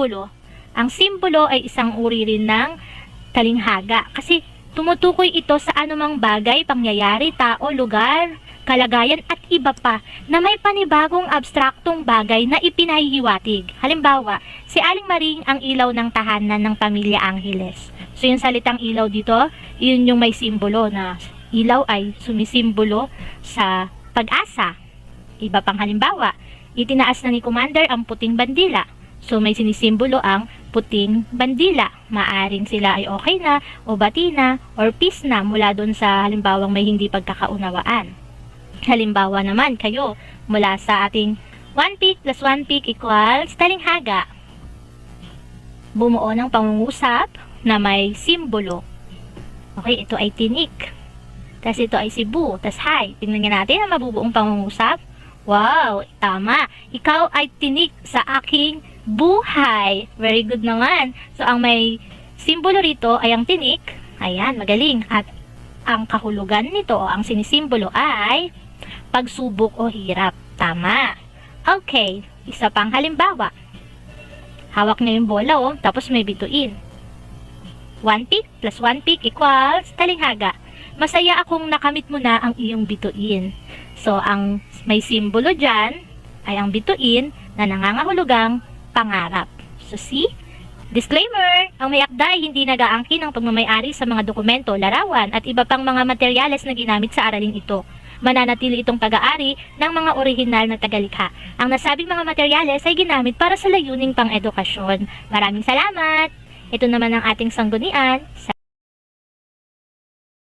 simbolo. Ang simbolo ay isang uri rin ng talinghaga kasi tumutukoy ito sa anumang bagay, pangyayari, tao, lugar, kalagayan at iba pa na may panibagong abstraktong bagay na ipinahihiwatig. Halimbawa, si Aling Maring ang ilaw ng tahanan ng pamilya Angeles. So yung salitang ilaw dito, yun yung may simbolo na ilaw ay sumisimbolo sa pag-asa. Iba pang halimbawa, itinaas na ni Commander ang puting bandila. So may sinisimbolo ang puting bandila. Maaring sila ay okay na, o bati na, or peace na mula doon sa halimbawang may hindi pagkakaunawaan. Halimbawa naman kayo mula sa ating 1 peak plus 1 peak equals talinghaga. Bumuo ng pangungusap na may simbolo. Okay, ito ay tinik. Tapos ito ay Cebu. Tapos hi. Tingnan natin ang mabubuong pangungusap. Wow, tama. Ikaw ay tinik sa aking buhay. Very good naman. So, ang may simbolo rito ay ang tinik. Ayan, magaling. At ang kahulugan nito, ang sinisimbolo ay pagsubok o hirap. Tama. Okay, isa pang halimbawa. Hawak na yung bola oh, tapos may bituin. 1 peak plus 1 peak equals talinghaga. Masaya akong nakamit mo na ang iyong bituin. So, ang may simbolo dyan ay ang bituin na nangangahulugang pangarap. So, see? Disclaimer! Ang may akda ay hindi nag-aangkin ng pagmamayari sa mga dokumento, larawan at iba pang mga materyales na ginamit sa aralin ito. Mananatili itong pag-aari ng mga orihinal na tagalikha. Ang nasabing mga materyales ay ginamit para sa layuning pang-edukasyon. Maraming salamat! Ito naman ang ating sanggunian. Sa